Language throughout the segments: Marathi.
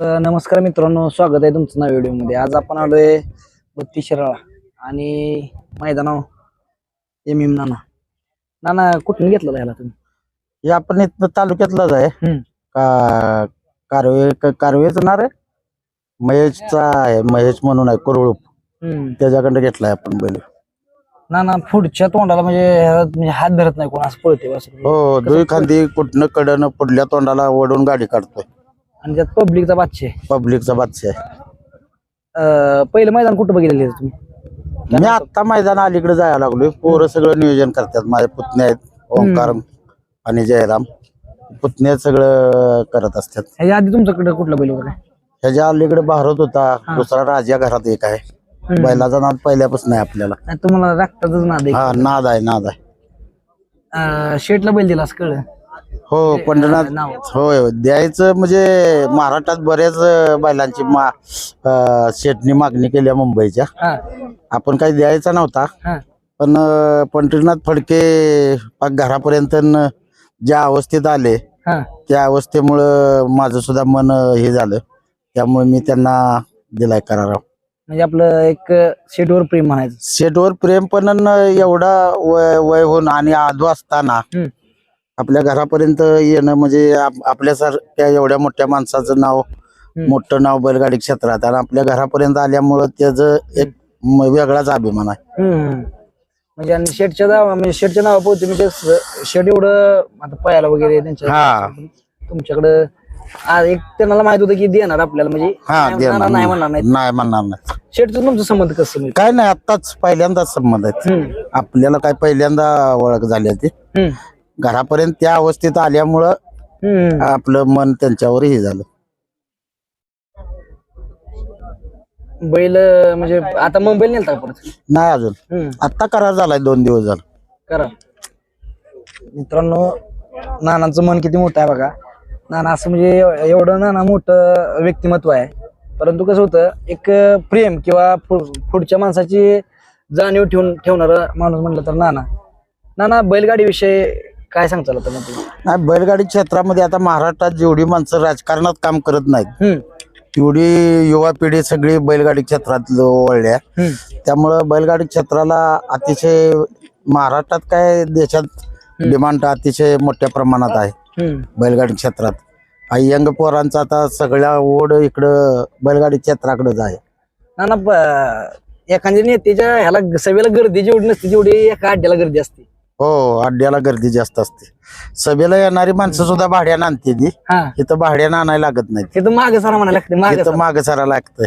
नमस्कार मित्रांनो स्वागत आहे तुमचं नव्या व्हिडिओमध्ये. आज आपण आलोय बत्तीस शिराळा आणि मैदानाव एम एम नाना. नाना कुठून घेतलेला ह्याला तुम्ही? हे आपण इथं तालुक्यातलाच आहे. का कारवे कारवेच ना रे महेशचा आहे महेश म्हणून आहे कुरळूप. त्याच्याकडे घेतलाय आपण बैल. नाना पुढच्या तोंडाला म्हणजे ह्याला म्हणजे हात धरत नाही कोण असं पळते बस हो दुई खांदी कुठनं कडनं पुढल्या तोंडाला ओढून गाडी काढतोय. आणि त्यात पब्लिकचा बादशे पब्लिकचा बादशाह आहे. पहिलं मैदान कुठं बघितलेलं आहे तुम्ही? मी आता मैदान अलीकडे जायला लागलोय. पोरं सगळं नियोजन करतात. माझे पुतणे आहेत ओंकार आणि जयराम. पुतणे सगळं करत असतात. ह्याच्या आधी तुमच्याकडे कुठला बैल काय? ह्याच्या अलीकडे भारत होता. दुसरा राजा घरात एक आहे. हम्म. बैलाचा नाद पहिल्यापासून आहे आपल्याला. नाही, तुम्हाला राखतातच ना दे हा नाद आहे नाद आहे. शेटला बैल दिला असं कळलं. हो पंढरनाथ नाव. होय द्यायचं म्हणजे महाराष्ट्रात बऱ्याच बैलांची मा शेटनी मागणी केली आहे मुंबईच्या आपण काही द्यायचा नव्हता. पण पंढरीनाथ फडके पाक घरापर्यंत ज्या अवस्थेत आले त्या अवस्थेमुळं माझं सुद्धा मन हे झालं. त्यामुळे मी त्यांना दिलाय करार म्हणजे आपलं एक शेटवर प्रेम म्हणायचं. शेटवर प्रेम पण एवढा वय होऊन आणि आधू असताना. आपल्या घरापर्यंत येणं म्हणजे आप- आपल्यासारख्या एवढ्या मोठ्या माणसाचं नाव मोठं नाव बैलगाडी क्षेत्रात. आणि आपल्या घरापर्यंत आल्यामुळं त्याचं एक म- वेगळाच अभिमान आहे. हम्म. म्हणजे आणि शेटच्या नाव म्हणजे शेटच्या नावा पोहोचते म्हणजे स- शेट एवढं आता पयाला वगैरे त्यांच्या हा. तुमच्याकडं आ, एक त्यांना माहीत होतं की देणार आपल्याला म्हणजे हा नाही- देणार. नाही म्हणणार नाही. नाही म्हणणार नाही. शेटचं तुमचं संबंध कसं म्हणजे? काय नाही आत्ताच पहिल्यांदाच संबंध आहेत हम्म. आपल्याला काय पहिल्यांदा ओळख झाली होती हम्म. घरापर्यंत त्या अवस्थेत आल्यामुळं हम्म. आपलं मन त्यांच्यावर हे झालं. बैल अं, म्हणजे आता मुंबईला नेलता का परत? नाही अजून. हम्म. आत्ता करार झालाय दोन दिवस झालं. करा. मित्रांनो नानांचं मन किती मोठं आहे बघा. नाना असं म्हणजे एव- एवढं नाना मोठं व्यक्तिमत्व आहे. परंतु कसं होतं एक प्रेम किंवा पु- पुढच्या माणसाची जाणीव ठेवून ठेवणारा माणूस म्हटलं तर नाना. नाना बैलगाडी विषयी काय सांगताल आता मग तुम्ही? नाही बैलगाडी क्षेत्रामध्ये आता महाराष्ट्रात जेवढी माणसं राजकारणात काम करत नाहीत हम्म, तेवढी युवा पिढी सगळी बैलगाडी क्षेत्रात वळल्या हम्म, त्यामुळं बैलगाडी क्षेत्राला अतिशय महाराष्ट्रात काय देशात डिमांड अतिशय मोठ्या प्रमाणात आहे. हम्म. बैलगाडी क्षेत्रात. आई यंग पोरांचा आता सगळ्या ओढ इकडं बैलगाडी क्षेत्राकडेच आहे. नाना प- एखाद्या नेत्याच्या ह्याला सभेला गर्दी जेवढी नसते तेवढी एका अड्ड्याला गर्दी असते. हो अड्ड्याला गर्दी जास्त असते. सभेला येणारी माणसं सुद्धा भाड्यानं आणते ती. हा. इथं भाड्यानं आणायला लागत नाही तिथं मागे सरा म्हणायला लागते मागे इथं माग सरा लागतंय.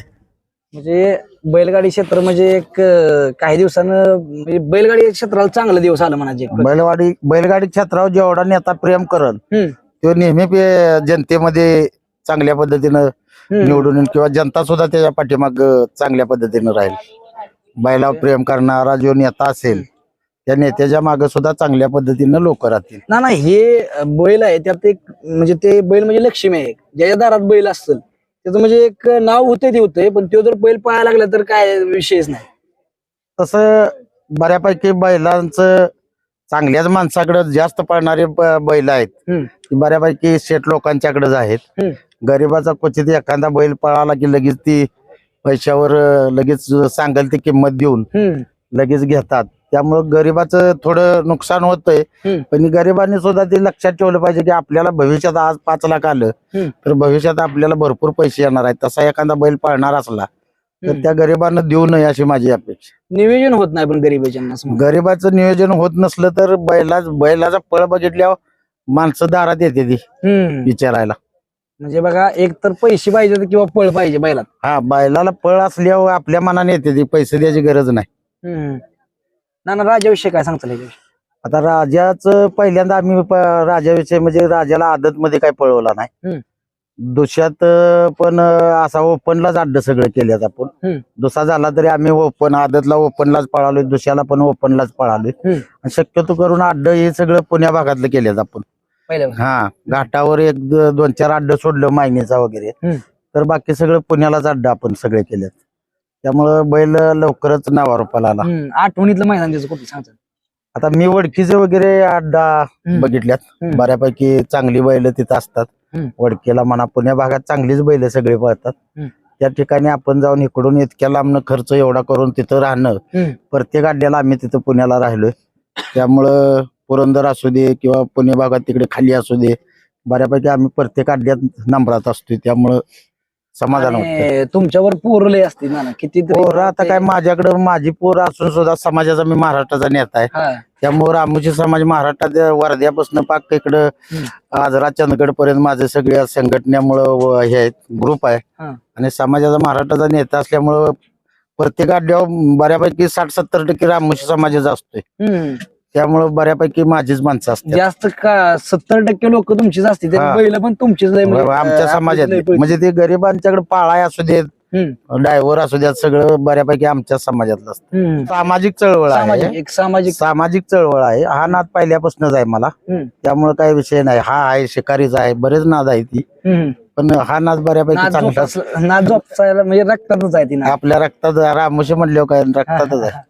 म्हणजे बैलगाडी क्षेत्र म्हणजे एक अं, काही दिवसानं म्हणजे बैलगाडी क्षेत्राला चांगला दिवस आला म्हणायचे एक. बैलगाडी बैलगाडी क्षेत्रावर जेवढा नेता प्रेम करल हम्म, तो नेहमी पे- जनतेमध्ये चांगल्या पद्धतीनं हम्म. निवडून येईल किंवा जनता सुद्धा त्याच्या पाठीमाग चांगल्या पद्धतीनं राहील. बैलावर प्रेम करणारा जो नेता असेल त्या नेत्याच्या मागे सुद्धा चांगल्या पद्धतीनं लोक राहतील. ना ना हे बैल आहे त्यात एक म्हणजे ते बैल म्हणजे लक्ष्मी आहे. ज्याच्या दारात बैल असेल त्याचं म्हणजे एक नाव होते ते होते पण तो जर बैल पाहायला लागला तर काय विषयच नाही. तसं बऱ्यापैकी बैलांचं चांगल्याच माणसाकडे जास्त पळणारे बैल आहेत. ती बऱ्यापैकी शेठ लोकांच्याकडेच आहेत. गरीबाचा क्वचित एखादा बैल पळाला की लगेच ती पैशावर लगेच सांगेल ती किंमत देऊन लगेच घेतात. त्यामुळं गरीबाचं थोडं नुकसान होतंय हम्म. पण गरिबांनी सुद्धा ते लक्षात ठेवलं पाहिजे की आपल्याला भविष्यात आज पाच लाख आलं हम्म. तर भविष्यात आपल्याला भरपूर पैसे येणार आहेत तसा एखादा बैल पाळणार असला तर हम्म. त्या गरिबांना देऊ नये अशी माझी अपेक्षा नियोजन होत नाही पण गरीबाच्या. गरिबाचं नियोजन होत नसलं तर बैला बैलाचा पळ बघितल्यावर माणसं दारात येते ती. विचारायला म्हणजे बघा एक तर पैसे पाहिजे किंवा पळ पाहिजे बैलात हा बैलाला पळ असल्यावर आपल्या मनाने येते ती पैसे द्यायची गरज नाही. ना ना राजाविषयी काय सांगता येईल आता राजाचं पहिल्यांदा आम्ही प- राजाविषयी म्हणजे राजाला आदत मध्ये काही पळवला हम्म. नाही दुसऱ्यात अं, पण अं, असा ओपनलाच अड्ड सगळं केल्यात आपण. दुसरा झाला तरी आम्ही ओपन आदतला ओपनलाच पळालोय दुसऱ्याला पण ओपनलाच पळालोय हम्म. आणि शक्यतो करून अड्ड हे सगळं पुण्या भागातलं केल्यात आपण पहिल्या हा घाटावर एक द- दोन चार अड्ड सोडलं मायनीचा वगैरे हम्म. तर बाकी सगळं पुण्यालाच अड्डा आपण सगळे केलेत त्यामुळं बैल लवकरच नावारूपाला आला हम्म, आठवणीतलं मैदान त्याचं कुठलं सांगतात आता मी वडकीचे वगैरे अड्डा. बघितल्यात हम्म. बऱ्यापैकी चांगली बैल तिथं असतात हम्म. वडकेला म्हणा पुण्या भागात चांगलीच बैल सगळे पळतात हम्म. त्या ठिकाणी आपण जाऊन इकडून इतक्या लांबनं खर्च एवढा करून तिथं राहणं हम्म. प्रत्येक अड्ड्याला आम्ही तिथं पुण्याला राहिलोय त्यामुळं पुरंदर असू दे किंवा पुणे भागात तिकडे खाली असू दे बऱ्यापैकी आम्ही प्रत्येक अड्ड्यात नंबरात असतोय त्यामुळं समाधान आणि तुमच्यावर पोरले असतील ना किती पोरं आता काय माझ्याकडे माझी पोरं असून सुद्धा समाजाचा मी महाराष्ट्राचा नेता आहे त्यामुळे रामोशी समाज महाराष्ट्रात वर्ध्यापासून पाक इकडं हम्म. आजरा चंदगड पर्यंत माझे सगळ्या संघटनेमुळं व हे आहेत ग्रुप आहे. आणि समाजाचा महाराष्ट्राचा नेता असल्यामुळं प्रत्येक अड्ड्यावर बऱ्यापैकी साठ सत्तर टक्के रामोशी समाजाचा असतोय. त्यामुळं बऱ्यापैकी माझीच माणसं असतात जास्त का सत्तर टक्के लोक तुमचीच असतील हा. बैल पण तुमचीच लय म्हणजे, आमच्या अं, समाजात लय. म्हणजे ते गरिबांच्याकडे पाळाय असू देत हम्म. ड्रायव्हर असू द्यात सगळं बऱ्यापैकी आमच्या समाजातलं असतं हम्म. सामाजिक चळवळ सामाजिक आहे एक सामाजिक सामाजिक चळवळ आहे हा नाद पहिल्यापासूनच आहे मला हम्म. त्यामुळे काही विषय नाही हा आहे शिकारीचा आहे बरेच नाद आहे ती हम्म. पण हा नाद बऱ्यापैकी नाद चांगला जोपास- नाद जोपासायला म्हणजे रक्तातच आहे ती नाद. आपल्या रक्तात रामोशी म्हणल्यावर काय रक्तातच आहे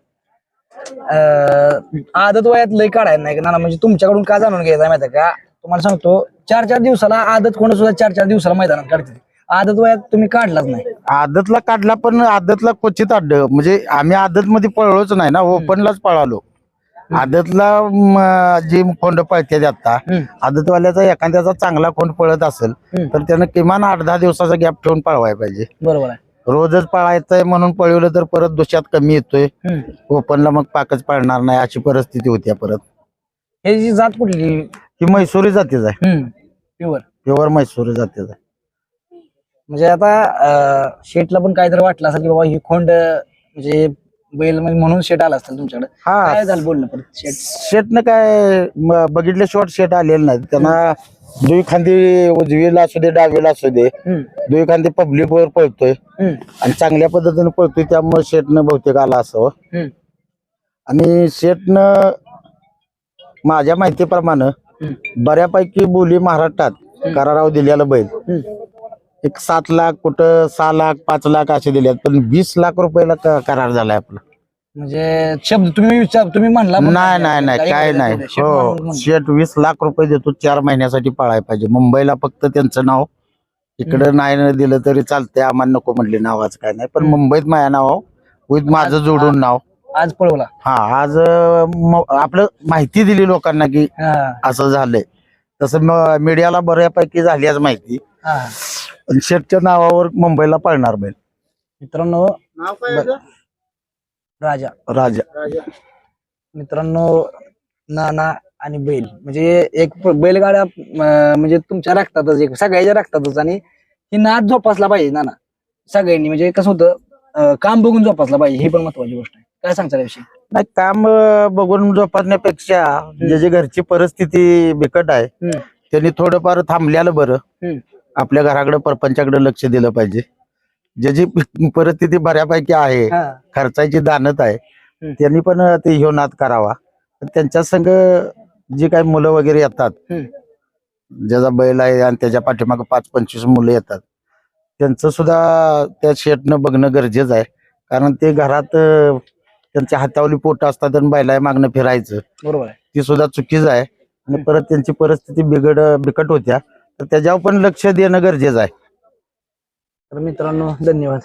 आदत वयात लय काढायला नाही ना म्हणजे तुमच्याकडून का जाणून घ्यायचं माहिती का? तुम्हाला सांगतो चार चार दिवसाला आदत कोण सुद्धा चार चार दिवसाला मैदानात काढते. आदत वयात तुम्ही काढलाच नाही. आदतला काढला पण आदतला क्वचित अड्ड म्हणजे आम्ही आदत मध्ये पळलोच नाही ना ओपनलाच पळालो. आदतला जी खोंड पळते आता. आदतवाल्याचा एखाद्याचा चांगला खोंड पळत असेल. तर त्यानं किमान आठ दहा दिवसाचा गॅप ठेवून पळवायला पाहिजे. बरोबर आहे. रोजच पळायचंय म्हणून पळवलं तर परत दुष्यात कमी येतोय. ओपनला मग पाकच पळणार नाही अशी परिस्थिती होती परत. हे जी जात कुठली? ही मैसुरी जातीच आहे. प्युअर. प्युअर मैसुरी जातीच आहे. म्हणजे आता शेटला पण काहीतरी वाटलं असेल की बाबा ही खोंड म्हणजे बैल म्हणजे म्हणून शेट आला असेल तुमच्याकडे हा काय झालं बोलणं परत शेट शेटनं काय म- बघितल्याशिवाय शेट आलेलं नाही त्यांना दुई खांदी उजवीला असू दे डावीला असू दे. दुई खांदी पब्लिक वर पळतोय. आणि चांगल्या पद्धतीने पळतोय त्यामुळे शेटनं बहुतेक आला असावं. आणि शेटनं माझ्या माहितीप्रमाणे. बऱ्यापैकी बोली महाराष्ट्रात कराराव दिलेला बैल. एक सात लाख कुठं सहा लाख पाच लाख असे दिलेत पण वीस लाख रुपयाला क- करार झालाय आपला. म्हणजे शब्द तुम्ही विचार तुम्ही म्हणला पण नाही नाही. नाही काय नाही. हो. शेट वीस लाख रुपये देतो चार महिन्यासाठी पाळायला पाहिजे. मुंबईला फक्त त्यांचं नाव इकडे नाही न दिलं तरी चालतंय आम्हाला नको म्हटले नावाचं काय नाही. पण. मुंबईत माझ्या नाव विथ माझं जोडून नाव. आज पळवला. हा आज अं, म- आपलं माहिती दिली लोकांना की हा, असं झालंय. तसं मीडियाला बऱ्यापैकी झाली आज माहिती. हा. पण शेटच्या नावावर मुंबईला पळणार बैल. मित्रांनो राजा. राजा. मित्रांनो नाना आणि बैल. म्हणजे एक प- बैलगाड्या अं, म्हणजे तुमच्या रक्तातच एक सगळ्याच्या रक्तातच. आणि ही नाद जोपासला पाहिजे नाना. सगळ्यांनी. म्हणजे कसं होतं अं, काम बघून जोपासला पाहिजे. ही पण महत्वाची गोष्ट आहे. काय सांगता याविषयी? नाही काम अं, बघून जोपासण्यापेक्षा ज्याची घरची परिस्थिती बिकट आहे हम्म. त्यांनी थोडंफार थांबल्यालं बरं. हम्म. आपल्या घराकडे परपंचाकडे लक्ष दिलं पाहिजे. ज्याची परिस्थिती बऱ्यापैकी आहे खर्चाची दानत आहे. त्यांनी पण ते ह्यो नाद करावा. त्यांच्या संग जी काही मुलं वगैरे येतात. ज्याचा बैल आहे आणि त्याच्या पाठीमागे पाच पंचवीस मुलं येतात त्यांचं सुद्धा त्या शेटनं बघणं गरजेचं आहे. कारण ते घरात त्यांच्या हातावली पोट असतात आणि बैला मागणं फिरायचं. बरोबर ती सुद्धा चुकीचं आहे. आणि परत त्यांची परिस्थिती बिघड बिकट होत्या. तर त्याच्यावर पण लक्ष देणं गरजेचं आहे. तर मित्रांनो धन्यवाद.